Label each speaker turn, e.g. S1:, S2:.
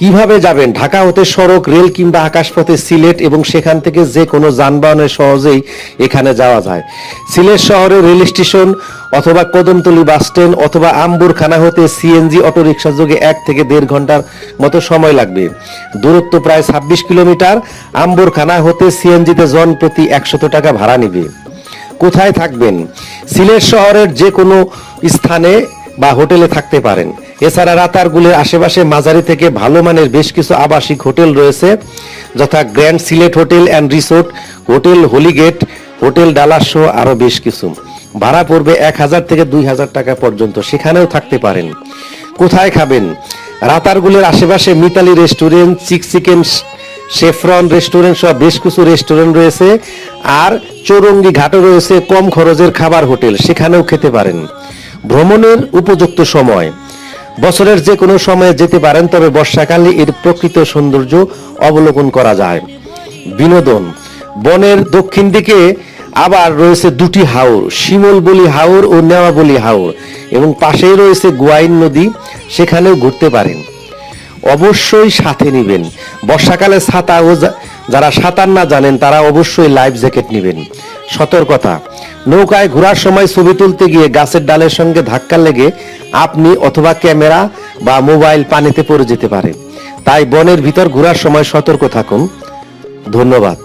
S1: কীভাবে যাবেন? ঢাকা হতে সড়ক, রেল কিংবা আকাশপথে সিলেট এবং সেখান থেকে যে কোনো যানবাহনে সহজেই এখানে যাওয়া যায়। সিলেট শহরে রেল স্টেশন অথবা কদমতলী বাস স্ট্যান্ড অথবা আম্বুরখানা হতে সিএনজি অটোরিকশা যোগে এক থেকে দেড় ঘণ্টার মতো সময় লাগবে। দূরত্ব প্রায় ছাব্বিশ কিলোমিটার। আম্বুরখানা হতে সিএনজিতে জন প্রতি একশত টাকা ভাড়া নেবে। কোথায় থাকবেন? সিলেট শহরের যে কোনো স্থানে বা হোটেলে থাকতে পারেন। এছাড়া রাতারগুলের আশেপাশে মাঝারি থেকে ভালো মানের বেশ কিছু আবাসিক হোটেল রয়েছে, যথা grand Sylhet hotel and resort, hotel Holygate, hotel ডালাসো আরও বেশ কিছু। ভাড়া পড়বে এক হাজার থেকে দুই হাজার টাকা পর্যন্ত, সেখানেও থাকতে পারেন। কোথায় খাবেন? রাতারগুলের আশেপাশে Mitali restaurant, chick chicken, saffron restaurant সহ বেশ কিছু রেস্টুরেন্ট রয়েছে, আর চৌরঙ্গি ঘাটও রয়েছে, কম খরচের খাবার হোটেল, সেখানেও খেতে পারেন। ভ্রমণের উপযুক্ত সময়। বছরের যে কোনো সময়ে যেতে পারেন, তবে বর্ষাকালে এর প্রকৃত সৌন্দর্য অবলোকন করা যায়। বিনোদন, বনের দক্ষিণ দিকে আবার রয়েছে দুটি হাওর শিমলবলি হাওর ও নেওয়াবলি হাওর, এবং পাশেই রয়েছে গোয়াইন নদী, সেখানেও ঘুরতে পারেন। অবশ্যই সাথে নেবেন। বর্ষাকালে ছাতা ও যারা সাঁতার না জানেন, তারা অবশ্যই লাইফ জ্যাকেট নেবেন। সতর্কতা। নৌকায় ঘোরার সময় ছবি তুলতে গিয়ে গাছের ডালের সঙ্গে ধাক্কা লেগে আপনি অথবা ক্যামেরা বা মোবাইল পানিতে পড়ে যেতে পারে। তাই বনের ভিতর ঘোরার সময় সতর্ক থাকুন। ধন্যবাদ।